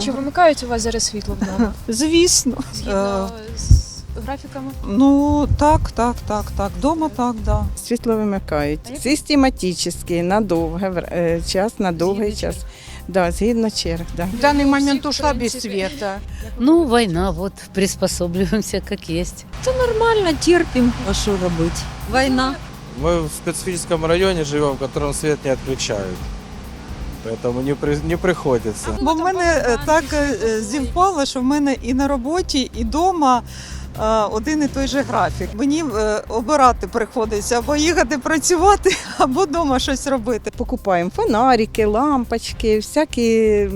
Чи вимикають у вас зараз світло вдома? Звісно. Згідно Е, з графіками? Ну, так, так, так, так. Дома так, да. Світло вимикають. Систематично, на довгий е, час, на довгий Згідно час. Да, згідно черг, да. В данный момент ушла без света. Ну, война, вот, приспособливаемся как есть. Нормально терпим, а что робить? Война. Мы в специфическом районе живем, в котором свет не отключают. Поэтому не, при, не приходится. Бо в мене е, так е, зівпало, що в мене і на роботі, і вдома один і той же графік. Мені е, обирати приходиться або їхати працювати, або вдома щось робити. Покупаємо фонарики, лампочки, всякі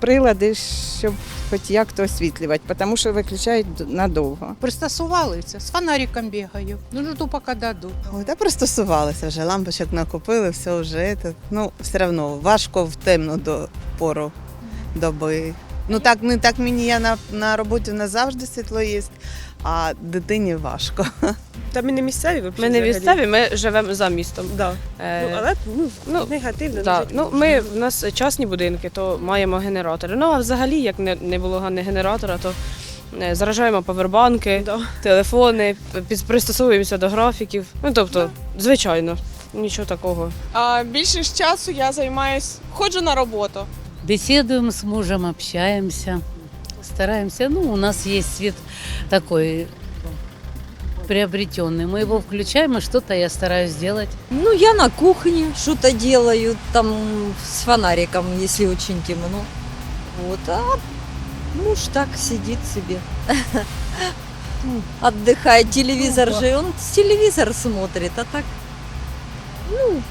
прилади, щоб хоч як-то освітлювати, тому що виключають надовго. Пристосувалися, з фонариком бігаю. Ну, жду, поки дадуть. Ой, та пристосувалися вже, лампочок накупили, все вже. це, Ну, все одно важко в темну до пору доби. Ну так, не так мені я на, на роботі не завжди світло є, а дитині важко. Та ми не місцеві взагалі. Ми не місцеві, ми живемо за містом. Да. Е, Ну, але ну, ну, негативно. да. ну, ми, в нас частні будинки, то маємо генератори. Ну, а взагалі, як не, не було га- генератора, то е, заражаємо павербанки, Да. телефони, під- пристосовуємося до графіків. Ну, тобто, звичайно, нічого такого. А більшість часу я займаюсь, ходжу на роботу. Беседуем с мужем, общаемся, стараемся. Ну, у нас есть свет такой приобретенный. Мы его включаем, и что-то я стараюсь сделать. Ну, я на кухне что-то делаю, там с фонариком, если очень темно. Вот, а муж так сидит себе. Отдыхает. Телевизор же, он телевизор смотрит, а так, ну,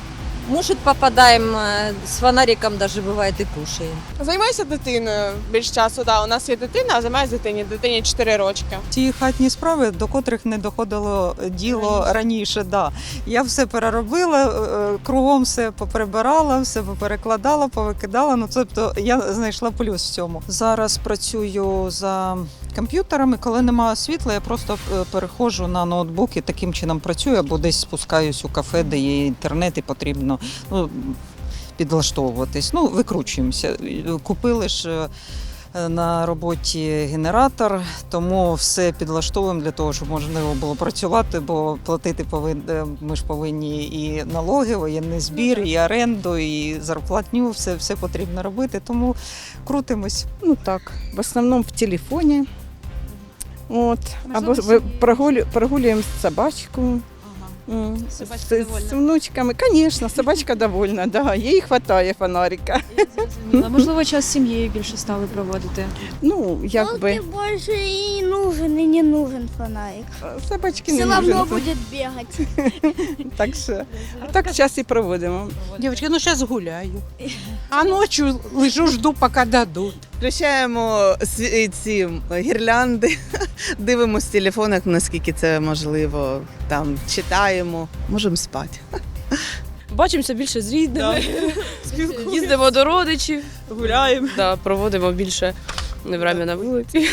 может, попадаем э, с фонариком, даже бывает и кушаем. Займаюся дитиною більш часу. Да, у нас є дитина, а займаюся дитині. Дитині 4 рочки. Ті хатні справи, до котрих не доходило діло раніше. Да. Я все переробила, е, кругом все поприбирала, все поперекладала, повикидала. Ну, тобто я знайшла плюс в цьому. Зараз працюю за комп'ютерами. Коли немає світла, я просто е, переходжу на ноутбук і таким чином працюю, або десь спускаюсь у кафе, де є інтернет, і потрібно ну, підлаштовуватись. Ну, викручуємося. Купили ж. Е, на роботі генератор, тому все підлаштовуємо для того, щоб можливо було працювати, бо платити е, ми ж повинні і налоги, воєнний збір, і оренду, і зарплатню. Все, все потрібно робити. Тому крутимось. Ну так, в основному в телефоні. От. Або ви- прогулю, прогулюємо собачку. Собачка довольна? з внучками, звісно, собачка довольна, да, їй вистачає фонарика. А можливо, час з сім'єю більше стали проводити. Ну, якби больше и нужен, и не нужен фонарик. собачки не нужен. будет бегать. Так що а так час і проводимо. Дівчатки, ну зараз гуляю. А ночі лежу, жду, поки дадуть. Включаємо сві- ці гірлянди, дивимося в телефонах, наскільки це можливо. Там читаємо, можемо спати. Бачимося більше з рідними, їздимо до родичів, Гуляємо. да, проводимо більше время на вулиці.